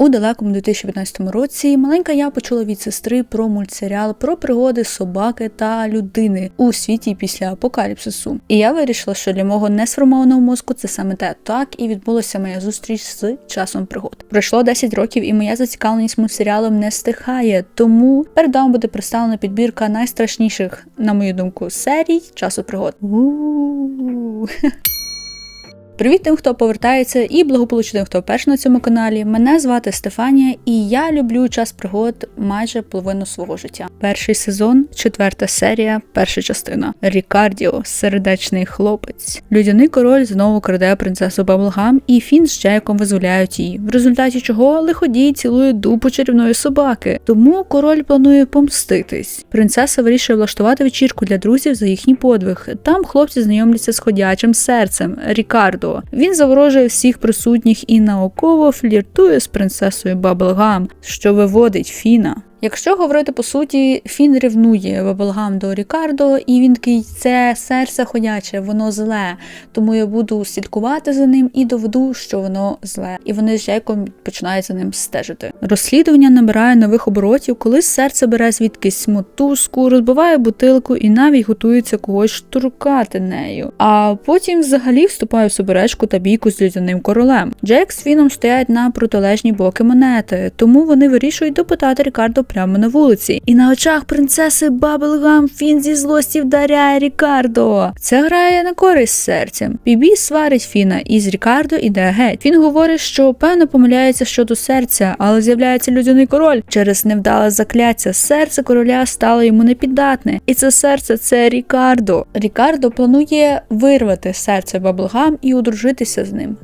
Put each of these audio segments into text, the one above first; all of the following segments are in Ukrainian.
У далекому 2015 році маленька я почула від сестри про мультсеріал про пригоди собаки та людини у світі після апокаліпсису. І я вирішила, що для мого несформованого мозку це саме те. Так і відбулася моя зустріч з часом пригод. Пройшло 10 років, і моя зацікавленість мультсеріалом не стихає. Тому перед вами буде представлена підбірка найстрашніших, на мою думку, серій часу пригод. Привіт тим, хто повертається, і благополучно тим, хто перший на цьому каналі. Мене звати Стефанія, і я люблю час пригод майже половину свого життя. Перший сезон, четверта серія, перша частина. Рікардіо, сердечний хлопець. Людяний король знову краде принцесу Баблгам, і Фін з Джейком визволяють її, в результаті чого лиходій цілує дупу чарівної собаки. Тому король планує помститись. Принцеса вирішує влаштувати вечірку для друзів за їхній подвиг. Там хлопці знайомляться з ходячим серцем Рікардо. Він заворожує всіх присутніх і науково фліртує з принцесою Баблгам, що виводить Фіна. Якщо говорити по суті, Фін ревнує Баблгам до Рікардо, і він такий це серце ходяче, воно зле. Тому я буду слідкувати за ним і доведу, що воно зле. І вони з Джейком починають за ним стежити. Розслідування набирає нових оборотів, коли серце бере звідкись мотузку, розбиває бутилку і навіть готується когось штуркати нею. А потім взагалі вступає в суперечку та бійку з людяним королем. Джейк з Фіном стоять на протилежні боки монети, тому вони вирішують допитати Рікардо прямо на вулиці. І на очах принцеси Баблгам Фін зі злості вдаряє Рікардо. Це грає на користь серцем. Бібі сварить Фіна і з Рікардо іде геть. Він говорить, що певно помиляється щодо серця, але з'являється людяний король. Через невдале закляття серце короля стало йому непіддатне. І це серце це Рікардо. Рікардо планує вирвати серце Баблгам і одружитися з ним.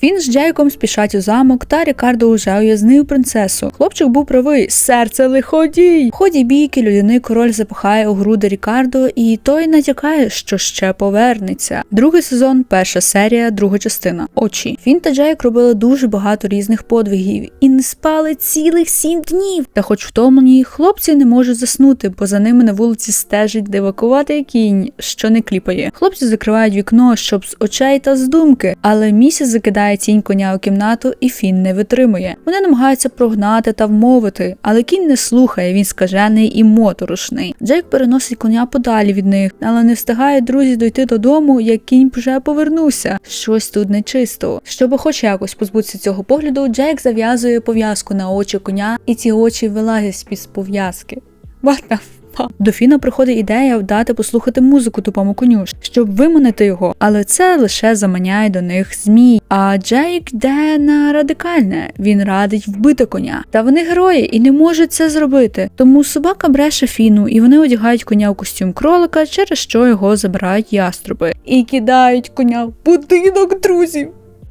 Фін з Джейком спішать у замок, та Рікардо уже уязнив принцесу. Хлопчик був правий, серце лиходій. В ході бійки людяний король запахає у груди Рікардо, і той натякає, що ще повернеться. Другий сезон, перша серія, друга частина. Очі. Фін та Джейк робили дуже багато різних подвигів і не спали цілих сім днів. Та, хоч втомлені, хлопці не можуть заснути, бо за ними на вулиці стежить дивакуватий кінь, що не кліпає. Хлопці закривають вікно, щоб з очей та з думки, але місяць закидає тінь коня у кімнату, і Фін не витримує. Вони намагаються прогнати та вмовити, але кінь не слухає, він скажений і моторошний. Джейк переносить коня подалі від них, але не встигають друзі дойти додому, як кінь вже повернувся. Щось тут нечисто. Щоб хоч якось позбутися цього погляду, Джейк зав'язує пов'язку на очі коня, і ці очі вилазять з під пов'язки. What the до Фіна приходить ідея вдати послухати музику тупому коню, щоб виманити його, але це лише заманяє до них змій. А Джейк йде на радикальне. Він радить вбити коня. Та вони герої і не можуть це зробити. Тому собака бреше Фіну, і вони одягають коня у костюм кролика, через що його забирають яструби, і кидають коня в будинок друзів.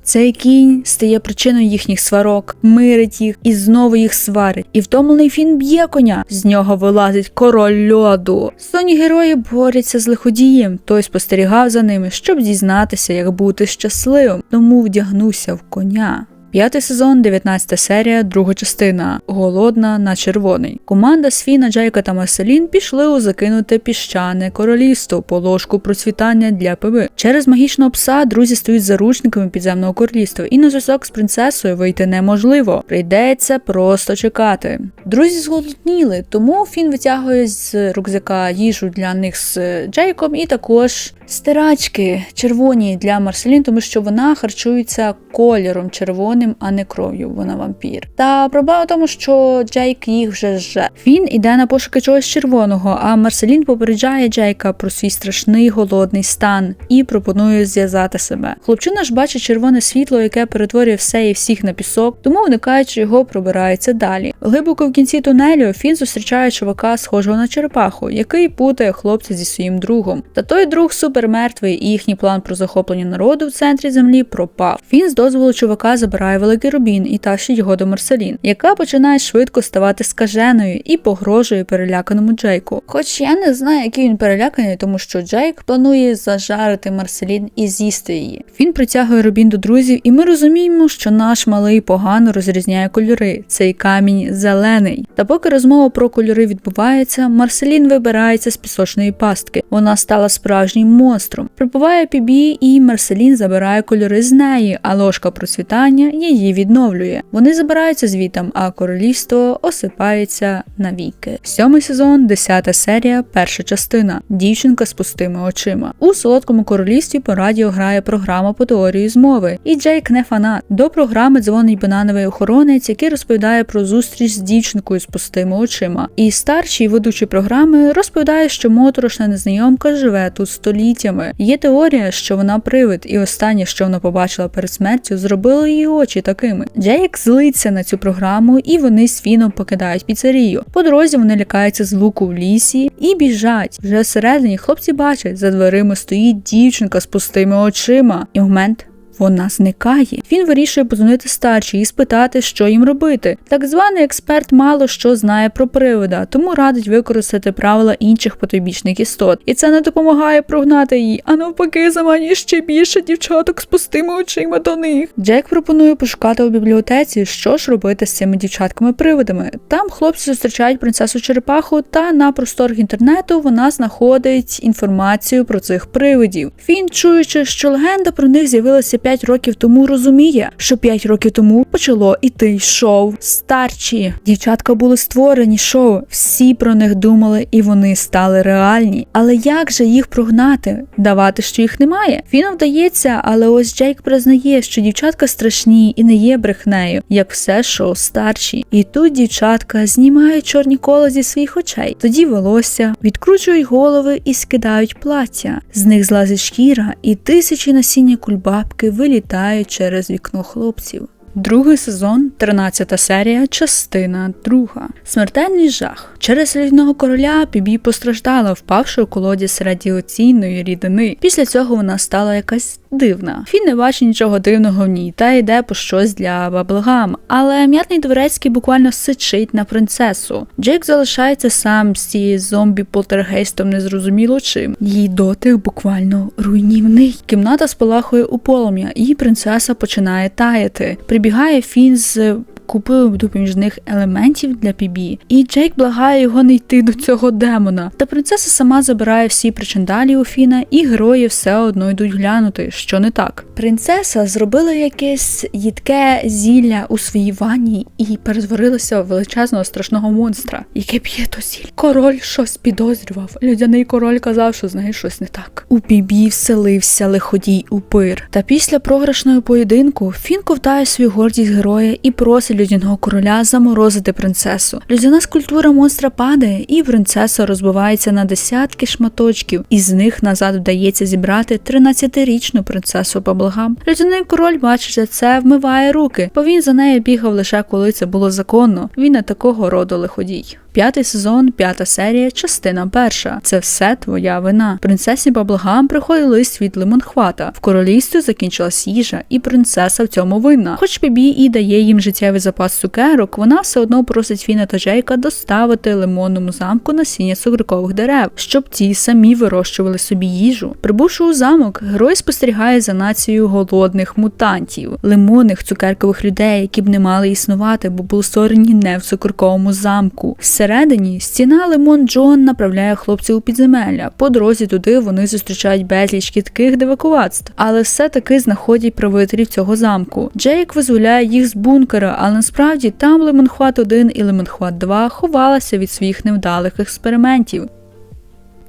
Цей кінь стає причиною їхніх сварок, мирить їх і знову їх сварить. І втомлений фін б'є коня. З нього вилазить король льоду. Соні герої борються з лиходієм. Той спостерігав за ними, щоб дізнатися, як бути щасливим. Тому вдягнувся в коня. П'ятий сезон, 19 серія, друга частина. Голодна на червоний. Команда Сфіна, Джейка та Марселін пішли у закинуте піщане королівство по ложку процвітання для ПБ. Через магічного пса друзі стають заручниками підземного королівства, і на зв'язок з принцесою вийти неможливо. Прийдеться просто чекати. Друзі зголодніли, тому Фін витягує з рюкзака їжу для них з Джейком і також стирачки червоні для Марселін, тому що вона харчується кольором червоним, а не кров'ю. Вона вампір. Та проблема в тому, що Джейк їх вже жже. Він іде на пошуки чогось червоного, а Марселін попереджає Джейка про свій страшний голодний стан і пропонує зв'язати себе. Хлопчина ж бачить червоне світло, яке перетворює все і всіх на пісок, тому уникаючи його, пробирається далі. Глибоко в кінці тунелю Фін зустрічає чувака, схожого на черепаху, який путає хлопця зі своїм другом. Та той друг супермертвий, і їхній план про захоплення народу в центрі землі пропав. Фін з дозволу чувака забирає великий рубін і тащить його до Марселін, яка починає швидко ставати скаженою і погрожує переляканому Джейку. Хоч я не знаю, який він переляканий, тому що Джейк планує зажарити Марселін і з'їсти її. Він притягує рубін до друзів, і ми розуміємо, що наш малий погано розрізняє кольори. Цей камінь зелений. Та поки розмова про кольори відбувається, Марселін вибирається з пісочної пастки. Вона стала справжнім монстром. Прибуває Пібі, і Марселін забирає кольори з неї, а ложка процвітання її відновлює. Вони забираються звітом, а королівство осипається навіки. Сьомий сезон, десята серія, перша частина. Дівчинка з пустими очима. У солодкому королівстві по радіо грає програма по теорії змови. І Джейк не фанат. До програми дзвонить банановий охоронець, який розповідає про зустріч з дівчинкою з пустими очима. І старший ведучий програми розповідає, що моторошна незнайомка живе тут століттями. Є теорія, що вона привид, і останнє, що вона побачила перед смертю, зробило її очі такими. Джейк злиться на цю програму, і вони з Фіном покидають піцерію. По дорозі вони лякаються з луку в лісі і біжать. Вже всередині хлопці бачать, за дверима стоїть дівчинка з пустими очима. І момент вона зникає. Він вирішує подзвонити старшій і спитати, що їм робити. Так званий експерт мало що знає про привида, тому радить використати правила інших потойбічних істот. І це не допомагає прогнати її, а навпаки, заманює ще більше дівчаток з пустими очима до них. Джек пропонує пошукати у бібліотеці, що ж робити з цими дівчатками-привидами. Там хлопці зустрічають принцесу Черепаху, та на просторах інтернету вона знаходить інформацію про цих привидів. Він, чуючи, що легенда про них з'явилася 5 років тому розуміє, що 5 років тому почало іти шоу старчі. Дівчатка були створені шоу, всі про них думали, і вони стали реальні. Але як же їх прогнати? Давати, що їх немає? Він вдається, але ось Джейк признає, що дівчатка страшні і не є брехнею, як все шоу старші. І тут дівчатка знімають чорні кола зі своїх очей, тоді волосся, відкручують голови і скидають плаття. З них злазить шкіра, і тисячі насіння кульбабки вилітають через вікно хлопців. Другий сезон, 13 серія, частина друга. Смертельний жах. Через лідного короля Пібі постраждала, впавши у колодязь радіаційної рідини. Після цього вона стала якась дивна. Фін не бачить нічого дивного в ній та йде по щось для баблгам. Але м'ятний дворецький буквально сичить на принцесу. Джейк залишається сам з цією зомбі полтергейстом незрозуміло чим. Її дотик буквально руйнівний. Кімната спалахує у полум'я, і принцеса починає таяти. Прибігає Фін з купою допоміжних елементів для Пібі, і Джейк благає його не йти до цього демона. Та принцеса сама забирає всі причандалі у Фіна, і герої все одно йдуть глянути, що не так. Принцеса зробила якесь їдке зілля у своїй ванні і перетворилася в величезного страшного монстра, яке п'є то зілля. Король щось підозрював. Людяний король казав, що з нею щось не так. У Пібі вселився лиходій упир. Та після програшного поєдинку Фін ковтає свою гордість героя і просить людяного короля заморозити принцесу. Людяна скульптура монстра падає, і принцеса розбивається на десятки шматочків, і з них назад вдається зібрати 13-річну принцесу по благам. Людяний король, бачить це, вмиває руки, бо він за нею бігав лише коли це було законно. Він не такого роду лиходій. П'ятий сезон, п'ята серія, частина перша. Це все твоя вина. Принцесі Баблагам приходить лист від Лимонхвата. В королівстві закінчилась їжа, і принцеса в цьому винна. Хоч Пібі і дає їм життєвий запас цукерок, вона все одно просить Фіна та Джейка доставити лимонному замку насіння цукрикових дерев, щоб ті самі вирощували собі їжу. Прибувши у замок, герой спостерігає за нацією голодних мутантів, лимонних цукеркових людей, які б не мали існувати, бо були створені не в цукерковому замку. Всередині стіна Лимон Джон направляє хлопців у підземелля. По дорозі туди вони зустрічають безліч кітких дивакуватств, але все-таки знаходять правителів цього замку. Джейк визволяє їх з бункера, але насправді там Лимонхват 1 і Лимонхват 2 ховалися від своїх невдалих експериментів.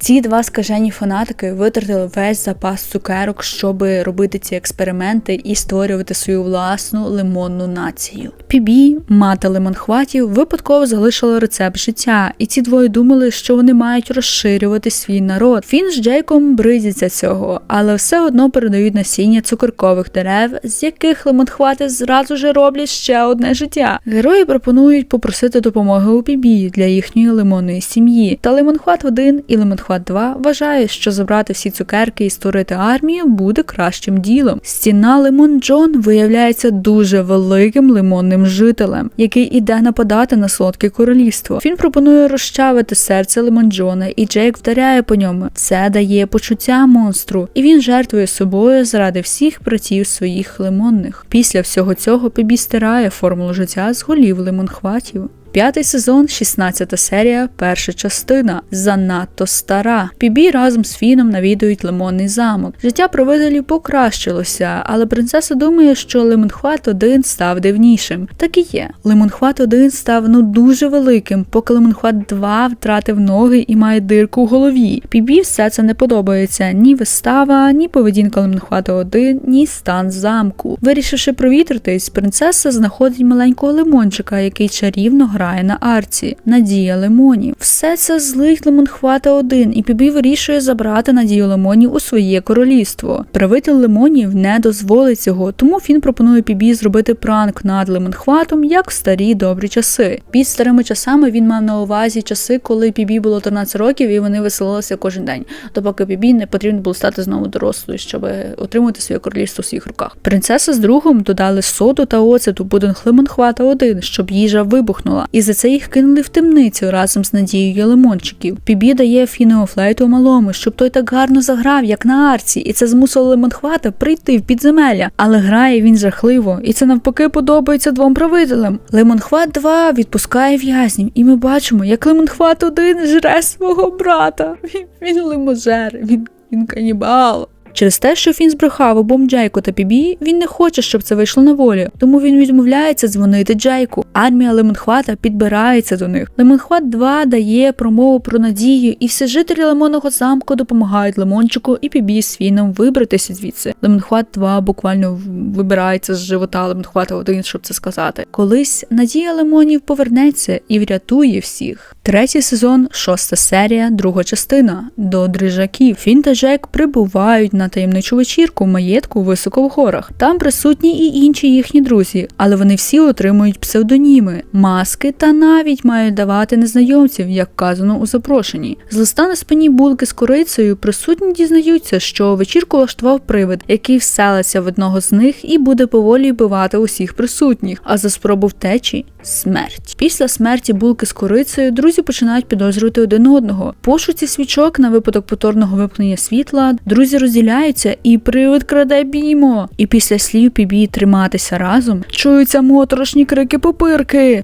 Ці два скажені фанатики витратили весь запас цукерок, щоб робити ці експерименти і створювати свою власну лимонну націю. Пібі, мати лимонхватів, випадково залишила рецепт життя, і ці двоє думали, що вони мають розширювати свій народ. Фін з Джейком бризяться цього, але все одно передають насіння цукеркових дерев, з яких лимонхвати зразу ж роблять ще одне життя. Герої пропонують попросити допомоги у Пібі для їхньої лимонної сім'ї. Та лимонхват 1 і лимонхват 2 вважає, що забрати всі цукерки і створити армію буде кращим ділом. Стіна Лимон Джон виявляється дуже великим лимонним жителем, який іде нападати на солодке королівство. Він пропонує розчавити серце Лимон Джона, і Джейк вдаряє по ньому. Це дає почуття монстру, і він жертвує собою заради всіх братів своїх лимонних. Після всього цього Пебі стирає формулу життя з голів лимонхватів. П'ятий сезон, 16 серія, перша частина. Занадто стара. Пібі разом з Фіном навідують лимонний замок. Життя правителів покращилося, але принцеса думає, що лимонхват 1 став дивнішим. Так і є. Лимонхват 1 став ну дуже великим, поки лимонхват 2 втратив ноги і має дирку в голові. Пібі все це не подобається. Ні вистава, ні поведінка лимонхвата 1, ні стан замку. Вирішивши провітритись, принцеса знаходить маленького лимончика, який чарівно грає на арці. Надія лимонів. Все це злить лимонхвата 1, і Пібі вирішує забрати надію лимонів у своє королівство. Правитель лимонів не дозволить цього, тому він пропонує Пібі зробити пранк над лимонхватом, як в старі добрі часи. Під старими часами він мав на увазі часи, коли Пібі було 13 років і вони веселилися кожен день, допоки Пібі не потрібно було стати знову дорослою, щоб отримати своє королівство в своїх руках. Принцеса з другом додали соду та оцет у будинг лимонхвата 1, щоб їжа вибухнула, і за це їх кинули в темницю разом з надією лимончиків. Пібі дає фінеофлейту малому, щоб той так гарно заграв, як на арці, і це змусило лимонхвата прийти в підземелля. Але грає він жахливо, і це навпаки подобається двом правителям. Лимонхват 2 відпускає в'язнів, і ми бачимо, як Лимонхват 1 жре свого брата. Він, він лиможер, він, він канібал. Через те, що він збрехав обом Джайку та Пібі, він не хоче, щоб це вийшло на волю, тому він відмовляється дзвонити Джайку. Армія Лемонхвата підбирається до них. Лемонхват 2 дає промову про надію, і всі жителі Лимонного замку допомагають Лимончику і Пібі з Фіном вибратися звідси. Лемонхват 2 буквально вибирається з живота Лемонхвата 1, щоб це сказати. Колись надія Лимонів повернеться і врятує всіх. Третій сезон, шоста серія, друга частина до дрижаків. Фін та Джек прибувають на таємничу вечірку в маєтку високо в горах. Там присутні і інші їхні друзі, але вони всі отримують псевдоніми, маски та навіть мають давати незнайомців, як вказано у запрошенні. З листа на спині булки з корицею присутні дізнаються, що вечірку влаштував привид, який вселиться в одного з них і буде поволі вбивати усіх присутніх. А за спробу втечі смерть. Після смерті булки з корицею друзі починають підозрювати один одного. Пошуці свічок на випадок повторного вимкнення світла друзі розділяються, і привид краде біймо. І після слів Пібі триматися разом чуються моторошні крики попирки.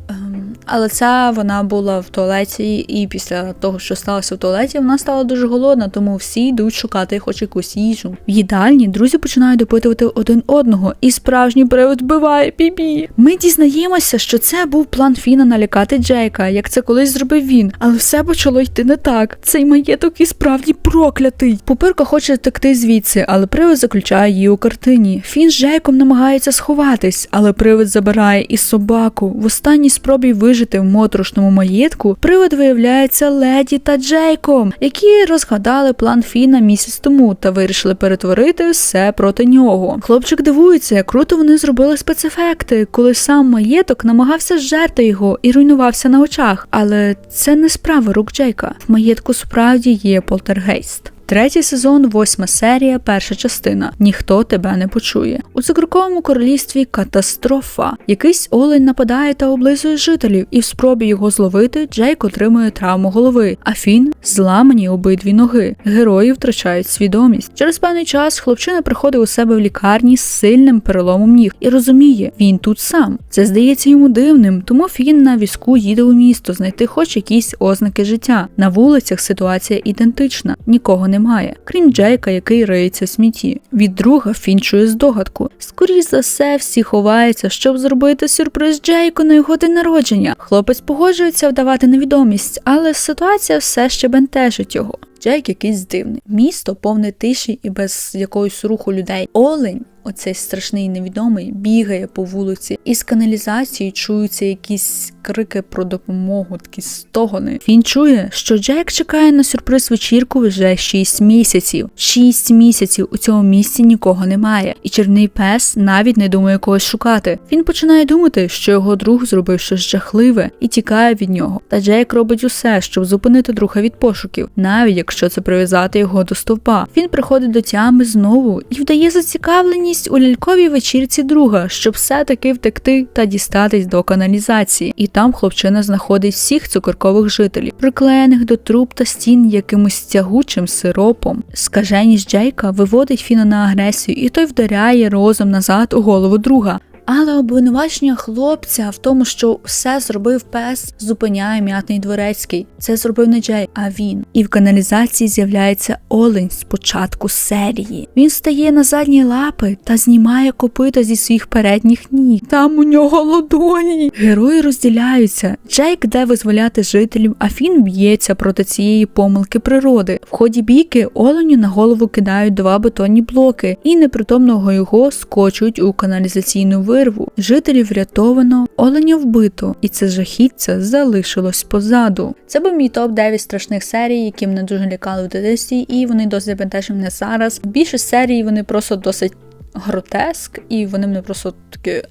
Але ця вона була в туалеті, і після того, що сталося в туалеті, вона стала дуже голодна, тому всі йдуть шукати хоч якусь їжу. В їдальні друзі починають допитувати один одного, і справжній привид вбиває Пібі. Ми дізнаємося, що це був план Фіна налякати Джейка, як це колись зробив він, але все почало йти не так. Цей маєток і справді проклятий. Попирка хоче втекти звідси, але привид заключає її у картині. Фін з Джейком намагається сховатись, але привид забирає і собаку. В останній спробі вижити в моторошному маєтку привид виявляється леді та Джейком, які розгадали план Фіна місяць тому та вирішили перетворити все проти нього. Хлопчик дивується, як круто вони зробили спецефекти, коли сам маєток намагався жерти його і руйнувався на очах. Але це не справа рук Джейка. В маєтку справді є полтергейст. Третій сезон, восьма серія, перша частина. Ніхто тебе не почує. У цукерковому королівстві катастрофа. Якийсь олень нападає та облизує жителів, і в спробі його зловити Джейк отримує травму голови, а Фін зламані обидві ноги. Герої втрачають свідомість. Через певний час хлопчина приходить у себе в лікарні з сильним переломом ніг і розуміє, він тут сам. Це здається йому дивним, тому Фін на візку їде у місто знайти хоч якісь ознаки життя. На вулицях ситуація ідентична, нікого немає, крім Джейка, який риється в смітті. Від друга фінчує здогадку. Скоріше за все, всі ховаються, щоб зробити сюрприз Джейку на його день народження. Хлопець погоджується вдавати невідомість, але ситуація все ще бентежить його. Джейк якийсь дивний. Місто повне тиші і без якогось руху людей. Олень, оцей страшний невідомий, бігає по вулиці, і з каналізації чуються якісь крики про допомогу, такі стогони. Він чує, що Джек чекає на сюрприз вечірку вже 6 місяців. 6 місяців у цьому місці нікого немає, і черний пес навіть не думає когось шукати. Він починає думати, що його друг зробив щось жахливе і тікає від нього. Та Джек робить усе, щоб зупинити друга від пошуків, навіть якщо це прив'язати його до стовпа. Він приходить до тями знову і вдає зацікавленість у ляльковій вечірці друга, щоб все-таки втекти та дістатись до каналізації. І там хлопчина знаходить всіх цукоркових жителів, приклеєних до труб та стін якимось тягучим сиропом. Скаженість Джейка виводить Фіна на агресію, і той вдаряє розум назад у голову друга. Але обвинувачення хлопця в тому, що все зробив пес, зупиняє м'ятний дворецький. Це зробив не Джей, а він. І в каналізації з'являється олень з початку серії. Він стає на задні лапи та знімає копита зі своїх передніх ніг. Там у нього ладоні. Герої розділяються. Джейк йде визволяти жителів, а Фін б'ється проти цієї помилки природи. В ході бійки оленю на голову кидають два бетонні блоки і непритомного його скочують у каналізаційну вирву. Жителів врятовано, оленя вбито, і це жахіття залишилось позаду. Це був мій топ 9 страшних серій, які мене дуже лякали в дитинстві, і вони досить бентежі мене зараз. Більше серій вони просто досить гротеск, і вони мене просто такі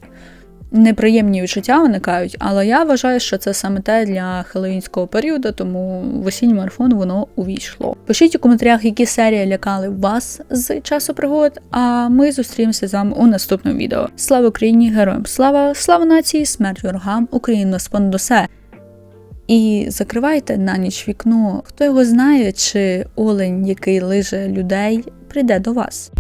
неприємні відчуття виникають, але я вважаю, що це саме те для хеллоїнського періоду, тому в осінній марафон воно увійшло. Пишіть у коментарях, які серії лякали вас з часу пригод. А ми зустрінемося з вами у наступному відео. Слава Україні! Героям слава! Слава нації! Смерть ворогам! Україна спондосе! І закривайте на ніч вікно. Хто його знає, чи олень, який лиже людей, прийде до вас.